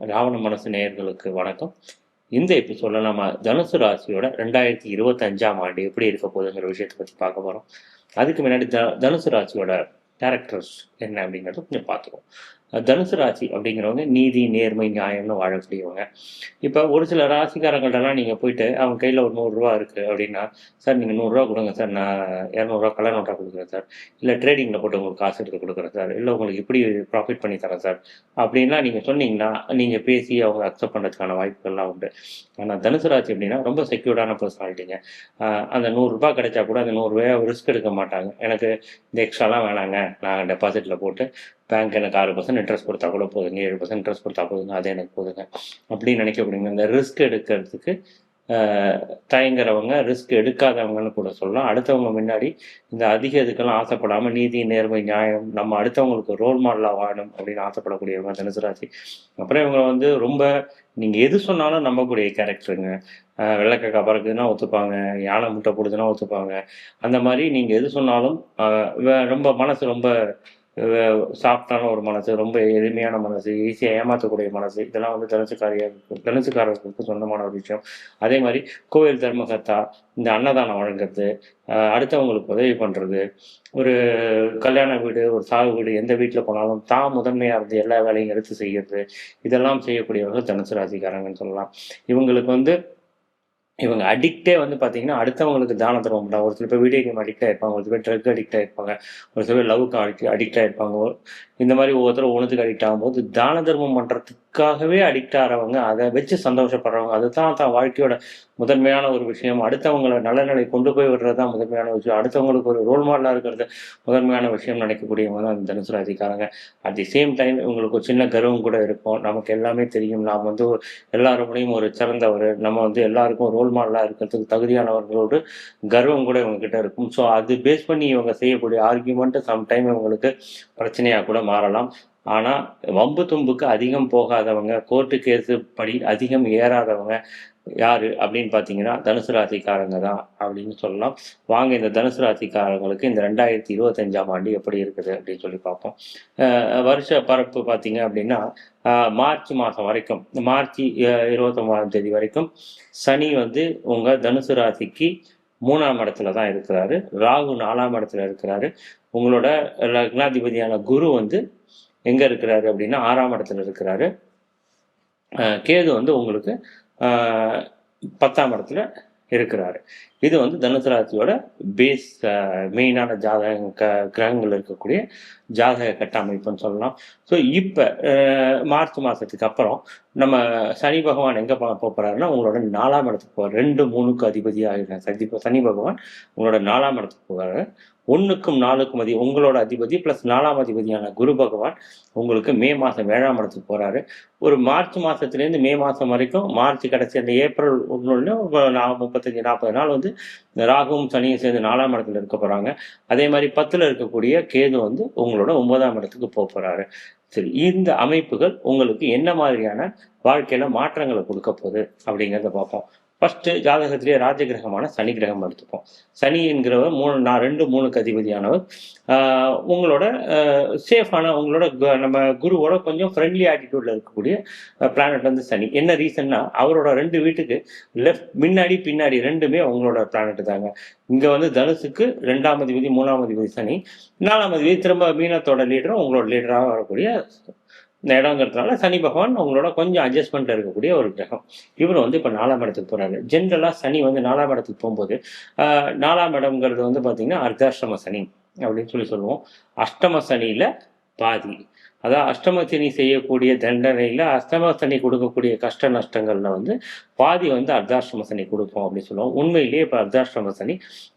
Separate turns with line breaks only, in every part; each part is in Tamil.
ராவண மனசு நேயர்களுக்கு வணக்கம். இந்த எபிசோடில் நம்ம தனுசு ராசியோட ரெண்டாயிரத்தி இருபத்தஞ்சாம் ஆண்டு எப்படி இருக்க போகுதுங்கிற விஷயத்தை பற்றி பார்க்க போகிறோம் அதுக்கு முன்னாடி த தனுசு ராசியோட கேரக்டர்ஸ் என்ன அப்படிங்கிறத கொஞ்சம் பார்த்துருவோம் தனுசு ராசி அப்படிங்கிறவங்க நீதி நேர்மை நியாயம்னு வாழக்கூடியவங்க இப்போ ஒரு சில ராசிக்காரங்கள்ட்டலாம் நீங்கள் போயிட்டு அவங்க கையில் ஒரு நூறுரூவா இருக்குது அப்படின்னா சார் நீங்கள் நூறுரூவா கொடுங்க சார். நான் இரநூறுவா கலர் நோட்டாக கொடுக்குறேன் சார். இல்லை ட்ரேடிங்கில் போட்டு உங்களுக்கு காசு எடுத்து கொடுக்குறேன் சார். இல்லை உங்களுக்கு இப்படி ப்ராஃபிட் பண்ணி தரேன் சார். அப்படின்லாம் நீங்கள் சொன்னீங்கன்னா நீங்கள் பேசி அவங்க அக்செப்ட் பண்ணுறதுக்கான வாய்ப்புகள்லாம் உண்டு. ஆனால் தனுசு ராசி அப்படின்னா ரொம்ப செக்யூர்டான பர்சனாலிட்டிங்க அந்த நூறுரூபா கிடைச்சா கூட அந்த நூறுரூவாயை ரிஸ்க் எடுக்க மாட்டாங்க. எனக்கு இந்த எக்ஸ்ட்ராலாம் வேணாங்க. நான் டெபாசிட்டில் போட்டு பேங்க் எனக்கு ஆறு பர்சன்ட் இன்ட்ரெஸ்ட் கொடுத்தா கூட போதுங்க ஏழு பர்சன்ட் இன்ட்ரெஸ்ட் கொடுத்தா போதுங்க அது எனக்கு போதுங்க. அப்படின்னு நினைக்கப்படுங்க இந்த ரிஸ்க் எடுக்கிறதுக்கு தயங்குறவங்க ரிஸ்க் எடுக்காதவங்கன்னு கூட சொல்லலாம். அடுத்தவங்க முன்னாடி இந்த அதிக இதுக்கெல்லாம் ஆசைப்படாமல் நீதி நேர்மை நியாயம் நம்ம அடுத்தவங்களுக்கு ரோல் மாடலாக வாழணும் அப்படின்னு ஆசைப்படக்கூடியவங்க தனுசு ராசி அப்புறம் இவங்க வந்து ரொம்ப நீங்கள் எது சொன்னாலும் நம்பக்கூடிய கேரக்டருங்க வெள்ளைக்கக்கா பறக்குதுன்னா ஒத்துப்பாங்க யானை முட்டை போடுதுன்னா ஒத்துப்பாங்க. அந்த மாதிரி நீங்கள் எது சொன்னாலும் ரொம்ப மனசு ரொம்ப சாஃப்டான ஒரு மனசு ரொம்ப எளிமையான மனசு ஈஸியாக ஏமாற்றக்கூடிய மனசு இதெல்லாம் வந்து தனுசுக்காரிய தனுசுக்காரர்களுக்கு சொந்தமான ஒரு விஷயம். அதே மாதிரி கோவில் தர்மகத்தா இந்த அன்னதானம் வழங்குறது அடுத்தவங்களுக்கு உதவி பண்ணுறது ஒரு கல்யாண வீடு ஒரு சாகு வீடு எந்த வீட்டில் போனாலும் தான் முதன்மையாக இருந்து எல்லா வேலையும் எடுத்து செய்கிறது இதெல்லாம் செய்யக்கூடியவர்கள் தனுசு ராசிக்காரங்கன்னு சொல்லலாம். இவங்களுக்கு வந்து இவங்க அடிக்டே வந்து பார்த்தீங்கன்னா அடுத்தவங்களுக்கு தான தருவாங்க ஒரு சில பேர் வீடியோ கேம் அடிக்டாக இருப்பாங்க ஒரு சில பேர் ட்ரக் அடிக்டாக இருப்பாங்க ஒரு சில பேர் லவ்க்கு அடிக்ட் அடிக்டாக இருப்பாங்க இந்த மாதிரி ஒவ்வொருத்தரும் ஒன்றுத்துக்கு அடிக்ட் ஆகும்போது தான தர்மம் அதுக்காகவே அடிக்ட் ஆகிறவங்க அதை வச்சு சந்தோஷப்படுறவங்க அதுதான் தான் வாழ்க்கையோட முதன்மையான ஒரு விஷயம். அடுத்தவங்களை நல்ல நிலை கொண்டு போய் விடுறது தான் முதன்மையான விஷயம். அடுத்தவங்களுக்கு ஒரு ரோல் மாடலாக இருக்கிறது முதன்மையான விஷயம் நினைக்கக்கூடியவங்க தான் தனுசு ராசிக்காரங்க. அட் தி சேம் டைம் இவங்களுக்கு ஒரு சின்ன கர்வம் கூட இருக்கும். நமக்கு எல்லாமே தெரியும். நாம் வந்து எல்லாருடையும் ஒரு சிறந்தவர். நம்ம வந்து எல்லாருக்கும் ரோல் மாடலாக இருக்கிறதுக்கு தகுதியானவர்களோடு கர்வம் கூட இவங்ககிட்ட இருக்கும். ஸோ அது பேஸ் பண்ணி இவங்க செய்யக்கூடிய ஆர்கியூமெண்ட்டு சம்டைம் இவங்களுக்கு பிரச்சனையாக கூட மாறலாம். ஆனால் வம்பு தும்புக்கு அதிகம் போகாதவங்க கோர்ட்டு கேஸு படி அதிகம் ஏறாதவங்க யாரு அப்படின்னு பார்த்தீங்கன்னா தனுசு ராசிக்காரங்க தான் அப்படின்னு சொல்லலாம். வாங்க இந்த தனுசு ராசிக்காரங்களுக்கு இந்த ரெண்டாயிரத்தி இருபத்தஞ்சாம் ஆண்டு எப்படி இருக்குது அப்படின்னு சொல்லி பார்ப்போம். வருஷ பரப்பு பார்த்தீங்க அப்படின்னா மார்ச் மாதம் வரைக்கும் மார்ச் இருபத்தொம்பதாம் தேதி வரைக்கும் சனி வந்து உங்கள் தனுசு ராசிக்கு மூணாம் இடத்துல தான் இருக்கிறாரு. ராகு நாலாம் இடத்துல இருக்கிறாரு. உங்களோட லக்னாதிபதியான குரு வந்து எங்கே இருக்கிறாரு அப்படின்னா ஆறாம் இடத்துல இருக்கிறாரு. கேது வந்து உங்களுக்கு பத்தாம் இடத்துல இருக்கிறாரு. இது வந்து தனுசு ராசியோட பேஸ் மெயினான ஜாதக க கிரகங்கள் இருக்கக்கூடிய ஜாதக கட்டமைப்புன்னு சொல்லலாம். ஸோ இப்போ மார்ச் மாதத்துக்கு அப்புறம் நம்ம சனி பகவான் எங்கே போகிறாருன்னா உங்களோட நாலாம் இடத்துக்கு போவார். ரெண்டு மூணுக்கு அதிபதியாக சனி சனி பகவான் உங்களோட நாலாம் இடத்துக்கு போகிறாரு ஒன்றுக்கும் நாலுக்கும் அதி உங்களோட அதிபதி ப்ளஸ் நாலாம் அதிபதியான குரு பகவான் உங்களுக்கு மே மாதம் ஏழாம் இடத்துக்கு போகிறாரு ஒரு மார்ச் மாதத்துலேருந்து மே மாதம் வரைக்கும் மார்ச் கிடச்சி அந்த ஏப்ரல் ஒன்று முப்பத்தஞ்சு நாற்பது நாள் வந்து ராகுவும் சனியும் சேர்ந்து நாலாம் இடத்துல இருக்க போகிறாங்க அதே மாதிரி பத்தில் இருக்கக்கூடிய கேது வந்து உங்களோட ஒன்பதாம் இடத்துக்கு போக போகிறாரு சரி இந்த அமைப்புகள் உங்களுக்கு என்ன மாதிரியான வாழ்க்கையில் மாற்றங்களை கொடுக்க போகுது அப்படிங்கிறத பார்ப்போம். ஃபஸ்ட்டு ஜாதகத்திலேயே ராஜகிரகமான சனி கிரகம் எடுத்துப்போம். சனி என்கிறவர் மூணு நான் ரெண்டு மூணுக்கு அதிபதியானவர். உங்களோட சேஃபான உங்களோட நம்ம குருவோட கொஞ்சம் ஃப்ரெண்ட்லி ஆட்டிடியூடில் இருக்கக்கூடிய பிளானட் வந்து சனி. என்ன ரீசன்னா அவரோட ரெண்டு வீட்டுக்கு லெஃப்ட் முன்னாடி பின்னாடி ரெண்டுமே உங்களோட பிளானட் தாங்க. இங்கே வந்து தனுசுக்கு ரெண்டாம் அதிபதி மூணாம் அதிபதி சனி. நாலாம் அதிபதி திரும்ப மீனத்தோட லீடரும் உங்களோட லீடராக வரக்கூடிய இந்த இடங்கிறதுனால சனி பகவான் உங்களோட கொஞ்சம் அட்ஜஸ்ட்மெண்ட்டில் இருக்கக்கூடிய ஒரு கிரகம். இவர் வந்து இப்போ நாலாம் இடத்துக்கு போகிறாரு ஜென்ரலாக சனி வந்து நாலாம் இடத்துக்கு போகும்போது நாலாம் இடம்ங்கிறது வந்து பார்த்திங்கன்னா அர்த்தாஷ்டம சனி அப்படின்னு சொல்லி சொல்லுவோம். அஷ்டம சனியில் பாதி. அதாவது அஷ்டமசனி செய்யக்கூடிய தண்டனையில் அஷ்டமசனி கொடுக்கக்கூடிய கஷ்ட நஷ்டங்களில் வந்து பாதி வந்து அர்த்தாஷ்டம சனி கொடுப்போம் அப்படின்னு சொல்லுவோம். உண்மையிலேயே இப்போ அர்த்தாஷ்டம சனி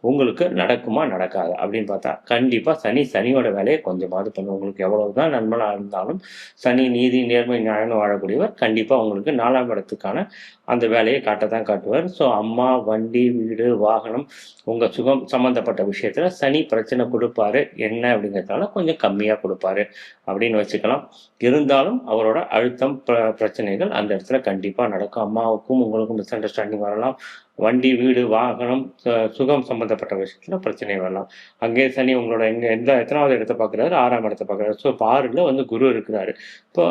உங்களுக்கு நடக்குமா நடக்காது அப்படின்னு பார்த்தா கண்டிப்பாக சனி சனியோட வேலையை கொஞ்சமாவது பண்ணும். உங்களுக்கு எவ்வளவு தான் நண்பனாக இருந்தாலும் சனி நீதி நேர்மை நியாயம் வாழக்கூடியவர் கண்டிப்பாக உங்களுக்கு நாலாம் இடத்துக்கான அந்த வேலையை காட்டத்தான் காட்டுவார். ஸோ அம்மா வண்டி வீடு வாகனம் உங்கள் சுகம் சம்மந்தப்பட்ட விஷயத்தில் சனி பிரச்சனை கொடுப்பாரு. என்ன அப்படிங்கிறதால கொஞ்சம் கம்மியாக கொடுப்பாரு அப்படின்னு வச்சுக்கலாம். இருந்தாலும் அவரோட அழுத்தம் பிரச்சனைகள் அந்த இடத்துல கண்டிப்பாக நடக்கும். அம்மாவுக்கும் உங்களுக்கும் மிஸ் அண்டர்ஸ்டாண்டிங் வரலாம். வண்டி வீடு வாகனம் சுகம் சம்பந்தப்பட்ட விஷயத்தில் பிரச்சனை வரலாம். அங்கே சனி உங்களோட எங்க எந்த எத்தனாவது இடத்த பார்க்குறாரு? ஆறாம் இடத்த பார்க்குறாரு. ஸோ இப்போ ஆறில் வந்து குரு இருக்கிறாரு. இப்போ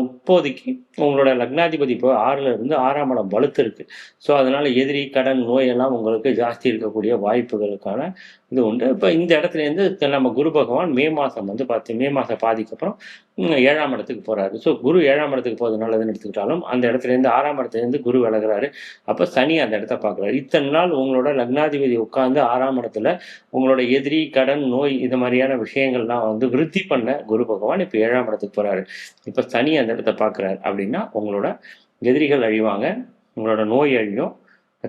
இப்போதைக்கு உங்களோட லக்னாதிபதி இப்போ ஆறில் இருந்து ஆறாம் இடம் வலுத்து இருக்கு. ஸோ அதனால எதிரி கடன் நோய் எல்லாம் உங்களுக்கு ஜாஸ்தி இருக்கக்கூடிய வாய்ப்புகளுக்கான இது உண்டு. இப்போ இந்த இடத்துல இருந்து நம்ம குரு பகவான் மே மாதம் வந்து பார்த்து மே மாதம் பாதிக்கு அப்புறம் ஏழாம் இடத்துக்கு போகிறாரு ஸோ குரு ஏழாம் இடத்துக்கு போகிறது நல்லதுன்னு எடுத்துக்கிட்டாலும் அந்த இடத்துலேருந்து ஆறாம் இடத்துலேருந்து குரு விலகிறாரு. அப்போ சனி அந்த இடத்த பார்க்குறாரு. இத்தனை நாள் உங்களோட லக்னாதிபதி உட்கார்ந்து ஆறாம் இடத்துல உங்களோட எதிரி கடன் நோய் இது மாதிரியான விஷயங்கள்லாம் வந்து விருத்தி பண்ண குரு பகவான் இப்போ ஏழாம் இடத்துக்கு போறாரு. இப்போ சனி அந்த இடத்த பார்க்குறாரு அப்படின்னா உங்களோட எதிரிகள் அழிவாங்க உங்களோட நோய் அழியும்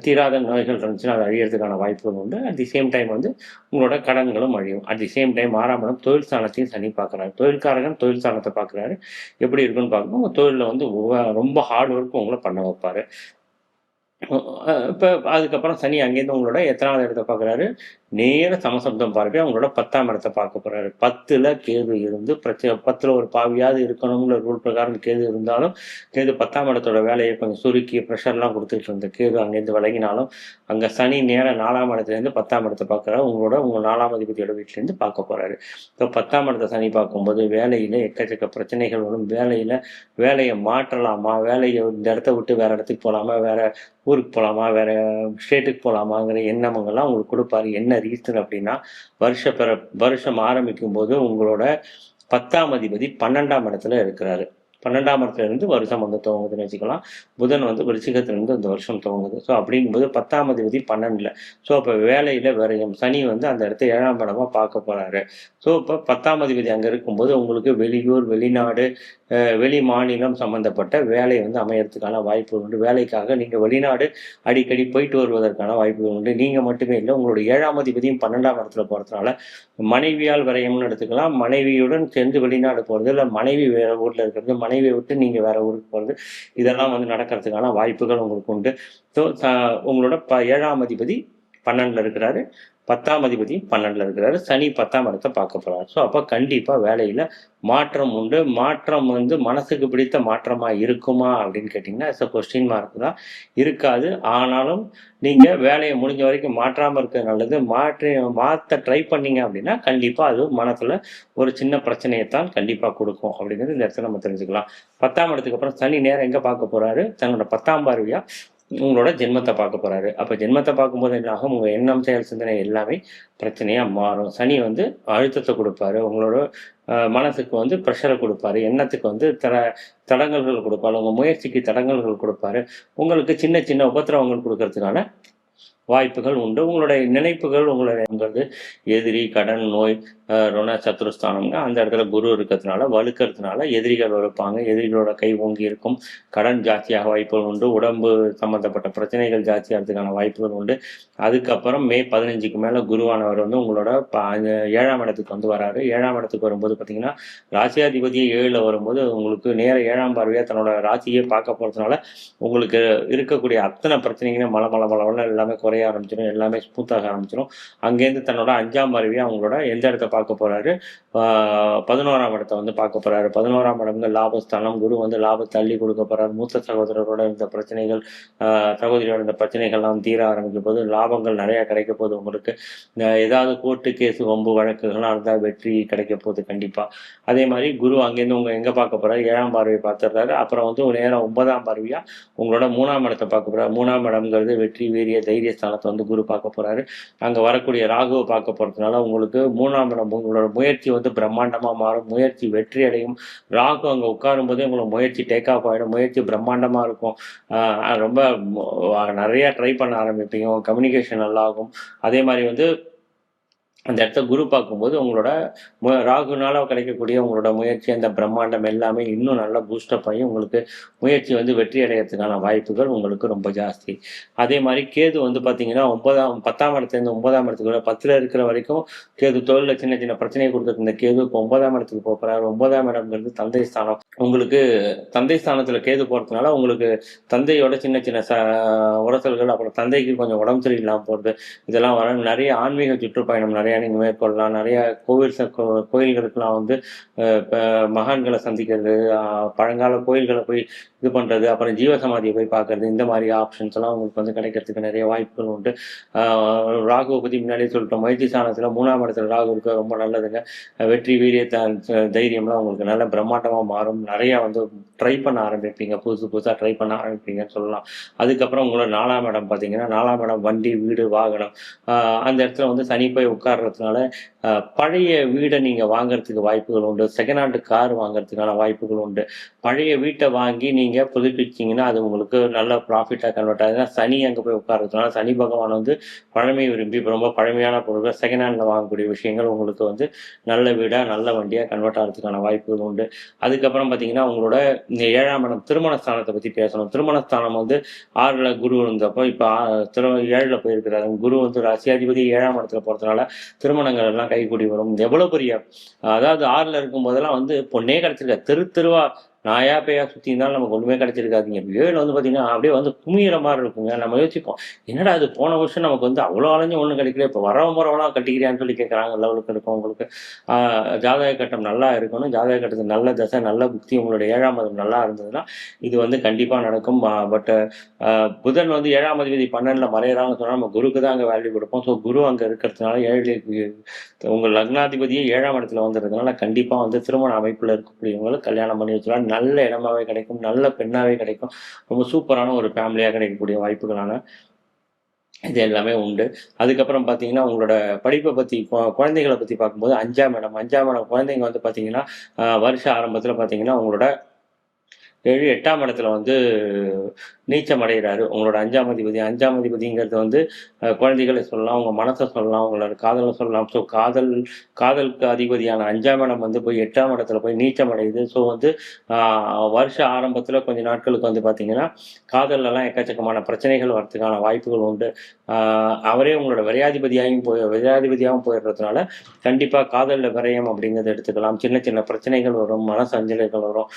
தீராத நோய்கள் இருந்துச்சுன்னா அது அழியறதுக்கான வாய்ப்புகள் உண்டு. அட் தி சேம் டைம் வந்து உங்களோட கடன்களும் அழியும். அட் தி சேம் டைம் ஆறாம் இடம் தொழில் ஸ்தானத்தையும் சனி பார்க்குறாரு. தொழில்காரகன் தொழில் ஸ்தானத்தை பார்க்குறாரு. எப்படி இருக்குன்னு பார்க்கணும் உங்கள் தொழிலில் வந்து ரொம்ப ஹார்ட் ஒர்க் உங்களை பண்ண வைப்பாரு. இப்போ அதுக்கப்புறம் சனி அங்கேருந்து உங்களோட எத்தனாவது இடத்த பார்க்குறாரு? நேர சமசப்தம் பார்ப்பே அவங்களோட பத்தாம் இடத்தை பார்க்க போறாரு. பத்துல கேது இருந்து பிரச்சனை பத்துல ஒரு பாவியாவது இருக்கணுங்கிற ரூல் பிரகாரம் கேது இருந்தாலும் கேது பத்தாம் இடத்தோட வேலையை கொஞ்சம் சுருக்கி ப்ரெஷர்லாம் கொடுத்துட்டு இருந்த கேது அங்கேருந்து விலகினாலும் அங்க சனி நேர நாலாம் இடத்துலேருந்து பத்தாம் இடத்தை பார்க்குறாரு. உங்களோட உங்க நாலாம் அதிபதியோட வீட்டிலேருந்து பார்க்க போறாரு. இப்போ பத்தாம் இடத்தை சனி பார்க்கும்போது வேலையில எக்கச்சக்க பிரச்சனைகள் வரும். வேலையில வேலையை மாற்றலாமா? வேலையை இந்த இடத்த விட்டு வேற இடத்துக்கு போகலாமா வேற ஊருக்கு போகலாமா வேற ஸ்டேட்டுக்கு போகலாமாங்கிற எண்ணங்கள்லாம் உங்களுக்கு கொடுப்பாரு. என்ன ரீசன் அப்படின்னா வருஷ பிற வருஷம் ஆரம்பிக்கும் போது உங்களோட பத்தாம் அதிபதி பன்னெண்டாம் இடத்துல இருக்கிறாரு. பன்னெண்டாம் இடத்துலேருந்து வருஷம் வந்து துவங்குதுன்னு வச்சுக்கலாம். புதன் வந்து விருச்சிகத்துல அந்த இந்த வருஷம் துவங்குது. ஸோ அப்படிங்கும்போது பத்தாம் அதிபதி பன்னெண்டில். ஸோ அப்போ வேலையில் விரையும் சனி வந்து அந்த இடத்த ஏழாம் படமாக பார்க்க போகிறாரு ஸோ இப்போ பத்தாம் அதிபதி அங்கே இருக்கும்போது உங்களுக்கு வெளியூர் வெளிநாடு வெளி மாநிலம் சம்மந்தப்பட்ட வேலை வந்து அமையறதுக்கான வாய்ப்பு உண்டு. வேலைக்காக நீங்கள் வெளிநாடு அடிக்கடி போயிட்டு வருவதற்கான வாய்ப்புகள் உண்டு. நீங்கள் மட்டுமே இல்லை உங்களுடைய ஏழாம் அதிபதியும் பன்னெண்டாம் இடத்துல போகிறதுனால மனைவியால் விரையம்னு எடுத்துக்கலாம். மனைவியுடன் சேர்ந்து வெளிநாடு போகிறது இல்லை மனைவி வேறு ஊரில் இருக்கிறது மனைவியை விட்டு நீங்க வேற ஊருக்கு போறது இதெல்லாம் வந்து நடக்கிறதுக்கான வாய்ப்புகள் உங்களுக்கு உண்டு. ஸோ உங்களோட ப ஏழாம் அதிபதி பன்னெண்டுல இருக்கிறாரு. பத்தாம் அதிபதி பன்னெண்டுல இருக்கிறாரு. சனி பத்தாம் இடத்தை பார்க்க போறாரு. ஸோ அப்போ கண்டிப்பா வேலையில மாற்றம் உண்டு. மாற்றம் வந்து மனசுக்கு பிடித்த மாற்றமா இருக்குமா அப்படின்னு கேட்டிங்கன்னா இட்ஸ் கொஸ்டின் மார்க் தான். இருக்காது. ஆனாலும் நீங்க வேலையை முடிஞ்ச வரைக்கும் மாற்றாம இருக்கிறது நல்லது. மாற்றி மாற்ற ட்ரை பண்ணீங்க அப்படின்னா கண்டிப்பா அது மனசுல ஒரு சின்ன பிரச்சனையை தான் கண்டிப்பா கொடுக்கும் அப்படிங்கிறது இந்த இடத்துல நம்ம தெரிஞ்சுக்கலாம். பத்தாம் இடத்துக்கு அப்புறம் சனி நேரம் எங்க பார்க்க போறாரு? தன்னோட பத்தாம் பார்வையா? உங்களோட ஜென்மத்தை பார்க்க போறாரு. அப்ப ஜென்மத்தை பார்க்கும்போது என்ன ஆகும் உங்க எண்ணம் செயல் சிந்தனை எல்லாமே பிரச்சனையா மாறும். சனி வந்து அழுத்தத்தை கொடுப்பாரு. உங்களோட மனசுக்கு வந்து ப்ரெஷரை கொடுப்பாரு. எண்ணத்துக்கு வந்து தட தடங்கல்கள் கொடுப்பாரு. உங்க முயற்சிக்கு தடங்கல்கள் கொடுப்பாரு. உங்களுக்கு சின்ன சின்ன உபத்திரவங்கள் கொடுக்கறதுக்கான வாய்ப்புகள் உண்டு. உங்களுடைய நினைப்புகள் உங்களுடைய எதிரி கடன் நோய் ருண சத்துருஸ்தானம்னா அந்த இடத்துல குரு இருக்கிறதுனால வலுக்கிறதுனால எதிரிகள் இருப்பாங்க எதிரிகளோட கை ஓங்கி இருக்கும். கடன் ஜாஸ்தியாக வாய்ப்புகள் உண்டு. உடம்பு சம்பந்தப்பட்ட பிரச்சனைகள் ஜாஸ்தியாகிறதுக்கான வாய்ப்புகள் உண்டு. அதுக்கப்புறம் மே பதினஞ்சுக்கு மேலே குருவானவர் வந்து உங்களோட ஏழாம் இடத்துக்கு வந்து வராரு. ஏழாம் இடத்துக்கு வரும்போது பார்த்தீங்கன்னா ராசியாதிபதியே ஏழில் வரும்போது உங்களுக்கு நேர ஏழாம் பார்வையாக தன்னோட ராசியே பார்க்க போகிறதுனால உங்களுக்கு இருக்கக்கூடிய அத்தனை பிரச்சனைகளும் மல மலை மலை எல்லாமே குறைய ஆரம்பிச்சிடும் எல்லாமே ஸ்மூத்தாக ஆரம்பிச்சிடும் அங்கேருந்து தன்னோட அஞ்சாம் பார்வையாக அவங்களோட எந்த இடத்த பார்க்க போறாரு. பதினோராம் இடத்த வந்து பார்க்க போறாரு. பதினோராம் இடம்ங்க லாபஸ்தானம். குரு வந்து லாபத்தை தள்ளி கொடுக்க போறாரு. மூத்த சகோதரரோட இருந்த பிரச்சனைகள் சகோதரியோட இந்த பிரச்சனைகள்லாம் தீர ஆரம்பிக்கும் போது லாபங்கள் நிறைய கிடைக்க போகுது உங்களுக்கு ஏதாவது கோர்ட்டு கேஸ் வம்பு வழக்குகள்லாம் இருந்தால் வெற்றி கிடைக்க போகுது கண்டிப்பா. அதே மாதிரி குரு அங்கேருந்து உங்க எங்க பார்க்க போறாரு? ஏழாம் பார்வையை பார்த்துடுறாரு. அப்புறம் வந்து நேரம் ஒன்பதாம் பார்வையா உங்களோட மூணாம் இடத்தை பார்க்க போறாரு. மூணாம் இடம்ங்கிறது வெற்றி வீரிய தைரிய ஸ்தானத்தை வந்து குரு பார்க்க போறாரு. அங்க வரக்கூடிய ராகுவை பார்க்க போறதுனால உங்களுக்கு மூணாம் இடம் உங்களோட முயற்சி வந்து பிரம்மாண்டமா மாறும். முயற்சி வெற்றி அடையும். ராகு அங்க உட்காரும் போதே உங்களுக்கு முயற்சி டேக் ஆஃப் ஆயிடும். முயற்சி பிரம்மாண்டமாக இருக்கும். ஆஹ் ரொம்ப நிறையா நிறைய ட்ரை பண்ண ஆரம்பிப்பீங்க. கம்யூனிகேஷன் நல்லா ஆகும் அதே மாதிரி வந்து அந்த இடத்த குரு பார்க்கும்போது உங்களோட மு- ராகுனால கிடைக்கக்கூடிய உங்களோட முயற்சி அந்த பிரம்மாண்டம் எல்லாமே இன்னும் நல்லா பூஸ்டப் ஆகி உங்களுக்கு முயற்சி வந்து வெற்றி அடையிறதுக்கான வாய்ப்புகள் உங்களுக்கு ரொம்ப ஜாஸ்தி. அதே மாதிரி கேது வந்து பார்த்தீங்கன்னா ஒன்பதாம் பத்தாம் இடத்துலேருந்து ஒன்பதாம் இடத்துக்கு பத்தில் இருக்கிற வரைக்கும் கேது தொழிலில் சின்ன சின்ன பிரச்சனையை கொடுத்துட்டு இருந்த கேது இப்போ ஒன்பதாம் இடத்துக்கு போகிறார் ஒன்பதாம் இடம்ங்கிறது தந்தை ஸ்தானம். உங்களுக்கு தந்தை ஸ்தானத்தில் கேது போகிறதுனால உங்களுக்கு தந்தையோட சின்ன சின்ன ச உரசல்கள் அப்புறம் தந்தைக்கு கொஞ்சம் உடம்பு சரியில்லாமல் போகிறது இதெல்லாம் வர நிறைய ஆன்மீக சுற்றுப்பயணம் நிறைய நிறையா நீங்கள் மேற்கொள்ளலாம். நிறையா கோவில் ச- கோயில்களுக்கெல்லாம் வந்து மகான்களை சந்திக்கிறது பழங்கால கோயில்களை போய் இது பண்ணுறது அப்புறம் ஜீவசமாதியை போய் பார்க்கறது இந்த மாதிரி ஆப்ஷன்ஸ் எல்லாம் உங்களுக்கு வந்து கிடைக்கிறதுக்கு நிறைய வாய்ப்புகள் உண்டு. ஆஹ் ராகுவை பற்றி முன்னாடியே சொல்லிட்டோம். மைத்தி சாணத்தில் மூணாம் இடத்துல ராகு இருக்க ரொம்ப நல்லதுங்க. வெற்றி வீரிய த- தைரியம்லாம் உங்களுக்கு நல்ல பிரம்மாண்டமாக மாறும். நிறையா வந்து ட்ரை பண்ண ஆரம்பிப்பீங்க. புதுசு புதுசாக ட்ரை பண்ண ஆரம்பிப்பீங்கன்னு சொல்லலாம். அதுக்கப்புறம் உங்களோட நாலாம் இடம் பார்த்தீங்கன்னா நாலாம் இடம் வண்டி வீடு வாகனம். அந்த இடத்துல வந்து சனி போய் உட்கார்றதுனால பழைய வீடை நீங்கள் வாங்குறதுக்கு வாய்ப்புகள் உண்டு. செகண்ட் ஹேண்டு கார் வாங்குறதுக்கான வாய்ப்புகள் உண்டு. பழைய வீட்டை வாங்கி நீங்கள் புதுப்பிச்சிங்கன்னா அது உங்களுக்கு நல்ல ப்ராஃபிட்டாக கன்வெர்ட் ஆகுதுன்னா சனி அங்கே போய் உட்கார்றதுனால சனி பகவான் வந்து பழமை விரும்பி ரொம்ப பழமையான பொருட்கள் செகண்ட் ஹேண்டில் வாங்கக்கூடிய விஷயங்கள் உங்களுக்கு வந்து நல்ல வீடாக நல்ல வண்டியாக கன்வெர்ட் ஆகிறதுக்கான வாய்ப்புகள் உண்டு. அதுக்கப்புறம் பார்த்தீங்கன்னா உங்களோட ஏழாம் இடம் திருமண ஸ்தானத்தை பற்றி பேசணும். திருமண ஸ்தானம் வந்து ஆறில் குரு இருந்தப்போ இப்போ திரு ஏழில் போயிருக்கிறாரு. குரு வந்து ராசியாதிபதி ஏழாம் இடத்துல போகிறதுனால திருமணங்கள் எல்லாம் கைகூடி வரும். எவ்வளோ பெரிய அதாவது ஆறில் இருக்கும் போதெல்லாம் வந்து பொண்ணே கிடச்சிருக்கா தெரு தெருவா நாயா பேயா சுற்றி இருந்தாலும் நமக்கு ஒன்றுமே கிடச்சிருக்காதுங்க. வேல் வந்து பார்த்தீங்கன்னா அப்படியே வந்து குமியிற மாதிரி இருக்குங்க. நம்ம யோசிப்போம் என்னடா அது போன வருஷம் நமக்கு வந்து அவ்வளோ அலைஞ்சு ஒன்றும் கிடைக்கல. இப்போ வரவன் வரவெல்லாம் கட்டிக்கிறியான்னு சொல்லி கேட்குறாங்க லெவலுக்கு இருக்கும் உங்களுக்கு. ஜாதக கட்டம் நல்லா இருக்கணும். ஜாதக கட்டத்துக்கு நல்ல தசை நல்ல புக்தி உங்களோட ஏழாம் மதம் நல்லா இருந்ததுன்னா இது வந்து கண்டிப்பாக நடக்கும். பட் புதன் வந்து ஏழாம் அதிபதி பன்னெண்டில் மறையிறாங்கன்னு சொன்னால் நம்ம குருக்கு தான் அங்கே வேல்யூ கொடுப்போம். ஸோ குரு அங்கே இருக்கிறதுனால ஏழு உங்கள் லக்னாதிபதியே ஏழாம் இடத்துல வந்துடுறதுனால கண்டிப்பாக வந்து திருமண அமைப்பில் இருக்கக்கூடியவங்களை கல்யாணம் பண்ணி வச்சுக்கலாம். நல்ல இடமாவே கிடைக்கும் நல்ல பெண்ணாகவே கிடைக்கும். ரொம்ப சூப்பரான ஒரு ஃபேமிலியாக கிடைக்கக்கூடிய வாய்ப்புகளான இது எல்லாமே உண்டு. அதுக்கப்புறம் பார்த்தீங்கன்னா உங்களோட படிப்பை பற்றி குழந்தைகளை பற்றி பார்க்கும்போது அஞ்சாம் இடம் அஞ்சாம் இடம் குழந்தைங்க வந்து பார்த்தீங்கன்னா வருஷ ஆரம்பத்தில் பார்த்தீங்கன்னா உங்களோட ஏழு எட்டாம் இடத்துல வந்து நீச்சம் அடைகிறாரு உங்களோட அஞ்சாம் அதிபதி. அஞ்சாம் அதிபதிங்கிறது வந்து குழந்தைகளை சொல்லலாம் உங்கள் மனசை சொல்லலாம் உங்களோட காதலை சொல்லலாம். ஸோ காதல் காதலுக்கு அதிபதியான அஞ்சாம் இடம் வந்து போய் எட்டாம் இடத்துல போய் நீச்சம் அடையுது ஸோ வந்து வருஷ ஆரம்பத்தில் கொஞ்சம் நாட்களுக்கு வந்து பார்த்தீங்கன்னா காதல்லலாம் எக்கச்சக்கமான பிரச்சனைகள் வரதுக்கான வாய்ப்புகள் உண்டு. அவரே உங்களோட விரையாதிபதியாகவும் போய் விரையாதிபதியாகவும் போயிடுறதுனால கண்டிப்பாக காதலில் விரயம் அப்படிங்கிறத எடுத்துக்கலாம். சின்ன சின்ன பிரச்சனைகள் வரும் மன சஞ்சலைகள் வரும்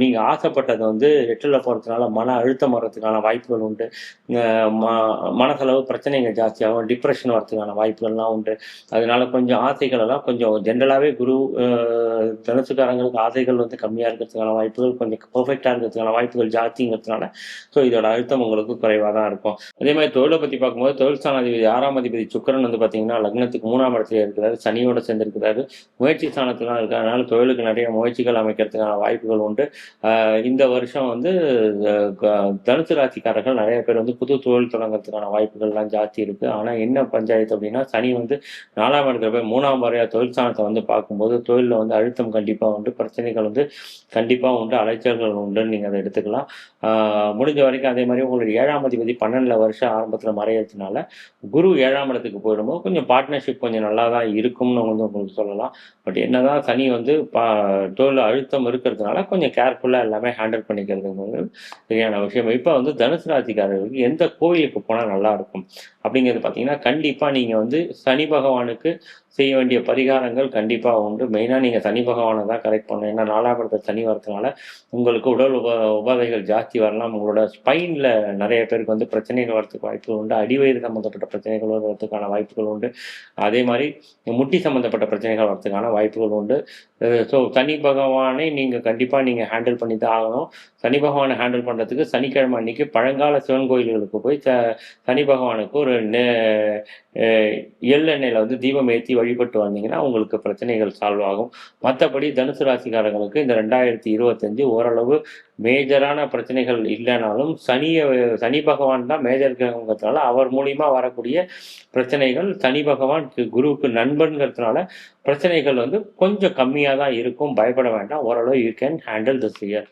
நீங்கள் ஆசைப்பட்டது வந்து எட்டில் போகிறதுனால மன அழுத்தம் வர்றதுக்கான வாய்ப்புகள் உண்டு. ம- மனசளவு பிரச்சனைங்க ஜாஸ்தியாகும் டிப்ரெஷன் வர்றதுக்கான வாய்ப்புகள்லாம் உண்டு. அதனால கொஞ்சம் ஆசைகள் எல்லாம் கொஞ்சம் ஜென்ரலாகவே குரு ஆஹ் தனுசுக்காரங்களுக்கு ஆசைகள் வந்து கம்மியாக இருக்கிறதுக்கான வாய்ப்புகள் கொஞ்சம் பர்ஃபெக்டாக இருக்கிறதுக்கான வாய்ப்புகள் ஜாஸ்திங்கிறதுனால ஸோ இதோட அழுத்தம் உங்களுக்கு குறைவாக தான் இருக்கும். அதே மாதிரி தொழிலை பற்றி பார்க்கும்போது தொழில் ஸ்தானாதிபதி ஆறாம் அதிபதி சுக்கிரன் வந்து பார்த்தீங்கன்னா லக்னத்துக்கு மூணாம் இடத்துல இருக்கிறாரு சனியோட சேர்ந்திருக்கிறாரு. முயற்சி ஸ்தானத்துலாம் இருக்கிறதுனால தொழிலுக்கு நிறைய முயற்சிகள் அமைக்கிறதுக்கான வாய்ப்புகள் உண்டு. இந்த வருஷம் வந்து தனுசு ராசிக்காரர்கள் நிறைய பேர் வந்து புது தொழில் தொடங்குறதுக்கான வாய்ப்புகள்லாம் ஜாஸ்தி இருக்கு. ஆனால் என்ன பஞ்சாயத்து அப்படின்னா சனி வந்து நாலாம் இடத்துல போய் மூணாம் முறையாக தொழில் ஸ்தானத்தை வந்து பார்க்கும்போது தொழிலில் வந்து அழுத்தம் கண்டிப்பாக உண்டு பிரச்சனைகள் வந்து கண்டிப்பாக உண்டு அலைச்சல்கள் உண்டுன்னு நீங்கள் அதை எடுத்துக்கலாம். முடிஞ்ச வரைக்கும் அதே மாதிரி உங்களுடைய ஏழாம் அதிபதி பன்னெண்டுல வருஷம் ஆரம்பத்தில் மறையறதுனால குரு ஏழாம் இடத்துக்கு போயிடும்போது கொஞ்சம் பார்ட்னர்ஷிப் கொஞ்சம் நல்லா தான் இருக்கும்னு வந்து உங்களுக்கு சொல்லலாம். பட் என்னதான் சனி வந்து பா தொழில் அழுத்தம் இருக்கிறதுனால கொஞ்சம் கேர்ஃபுல்லாக எல்லாமே ஹேண்டில் பண்ணிக்கிறது சரியான விஷயம். குறிப்பாக வந்து தனுசு ராசிக்காரர்களுக்கு எந்த கோயிலுக்கு போனால் நல்லா இருக்கும்? அப்படிங்கிறது பார்த்தீங்கன்னா கண்டிப்பாக நீங்கள் வந்து சனி பகவானுக்கு செய்ய வேண்டிய பரிகாரங்கள் கண்டிப்பாக உண்டு. மெயினாக நீங்கள் சனி பகவானை தான் கரெக்ட் பண்ணணும். ஏன்னா நாலாம் இடத்துல சனி வரதுனால உங்களுக்கு உடல் உப உபாதைகள் ஜாஸ்தி வரலாம். உங்களோட ஸ்பைனில் நிறைய பேருக்கு வந்து பிரச்சனைகள் வரதுக்கு வாய்ப்புகள் உண்டு. அடிவயிறு சம்மந்தப்பட்ட பிரச்சனைகள் வரதுக்கான வாய்ப்புகள் உண்டு. அதே மாதிரி முட்டி சம்மந்தப்பட்ட பிரச்சனைகள் வரதுக்கான வாய்ப்புகள் உண்டு. ஸோ சனி பகவானை நீங்கள் கண்டிப்பாக நீங்கள் ஹேண்டில் பண்ணி தான் ஆகணும். சனி பகவானை ஹேண்டில் பண்ணுறதுக்கு சனிக்கிழமை அன்னைக்கு பழங்கால சிவன் கோயில்களுக்கு போய் ச சனி பகவானுக்கு ஒரு எள்ளெண்ணெயில் வந்து தீபம் ஏற்றி வழிபட்டு வந்தீங்கன்னா உங்களுக்கு பிரச்சனைகள் சால்வ் ஆகும். மற்றபடி தனுசு ராசிக்காரங்களுக்கு இந்த ரெண்டாயிரத்தி இருபத்தஞ்சு ஓரளவு மேஜரான பிரச்சனைகள் இல்லைனாலும் சனியை சனி பகவான் தான் மேஜர் கிரகங்கிறதுனால அவர் மூலியமா வரக்கூடிய பிரச்சனைகள் சனி பகவான் குருவுக்கு நண்பன்கிறதுனால பிரச்சனைகள் வந்து கொஞ்சம் கம்மியாக தான் இருக்கும். பயப்பட வேண்டாம். ஓரளவு you can handle this year